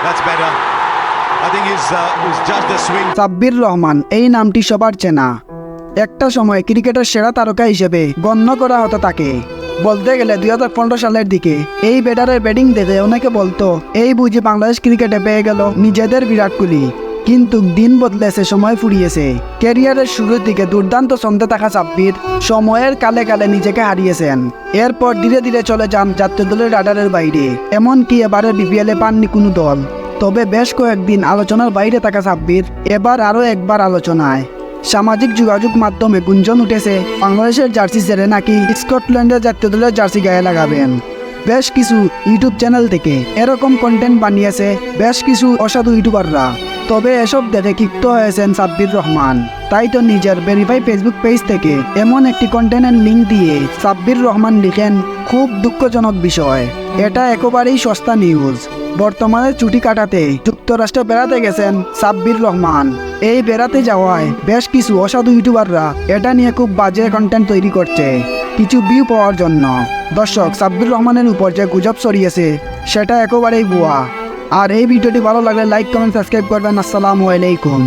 That's better. I think uh, just swing. Sabbir Rahman এই নামটি সবার চেনা একটা সময় ক্রিকেটের সেরা তারকা হিসেবে গণ্য করা হতো তাকে বলতে গেলে দুই হাজার পনেরো সালের দিকে এই ব্যাটারের ব্যাটিং দেখে অনেকে বলতো এই বুঝি বাংলাদেশ ক্রিকেটে পেয়ে গেল নিজেদের বিরাট কোহলি কিন্তু দিন বদলেছে, সময় ফুরিয়েছে। ক্যারিয়ারের শুরুর দিকে দুর্দান্ত ছন্দে থাকা সাব্বির সময়ের কালে কালে নিজেকে হারিয়েছেন। এরপর ধীরে ধীরে চলে যান জাতীয় দলের রাডারের বাইরে। এমনকি এবারের বিপিএলে পাননি কোনো দল। তবে বেশ কয়েকদিন আলোচনার বাইরে থাকা সাব্বির এবার আরও একবার আলোচনায়। সামাজিক যোগাযোগ মাধ্যমে গুঞ্জন উঠেছে, বাংলাদেশের জার্সি ছেড়ে নাকি স্কটল্যান্ডের জাতীয় দলের জার্সি গায়ে লাগাবেন। বেশ কিছু ইউটিউব চ্যানেল থেকে এরকম কন্টেন্ট বানিয়েছে বেশ কিছু অসাধু ইউটিউবাররা। তবে এসব দেখে ক্ষিপ্ত হয়েছেন সাব্বির রহমান। তাই তো নিজের ভেরিফাই ফেসবুক পেজ থেকে এমন একটি কন্টেন্টের লিঙ্ক দিয়ে সাব্বির রহমান লিখেন খুব দুঃখজনক বিষয়। এটা একেবারেই সস্তা নিউজ বর্তমানে ছুটি কাটাতে যুক্তরাষ্ট্রে বেড়াতে গেছেন সাব্বির রহমান। এই বেড়াতে যাওয়ায় বেশ কিছু অসাধু ইউটিউবাররা এটা নিয়ে খুব বাজে কন্টেন্ট তৈরি করছে। কিছু ভিউ পাওয়ার জন্য। দর্শক, সাব্বির রহমানের উপর যে গুজব সরিয়েছে সেটা একেবারেই ভুয়া। আর এই ভিডিওটি ভালো লাগলে লাইক কমেন্ট সাবস্ক্রাইব করবেন। আসসালামু আলাইকুম।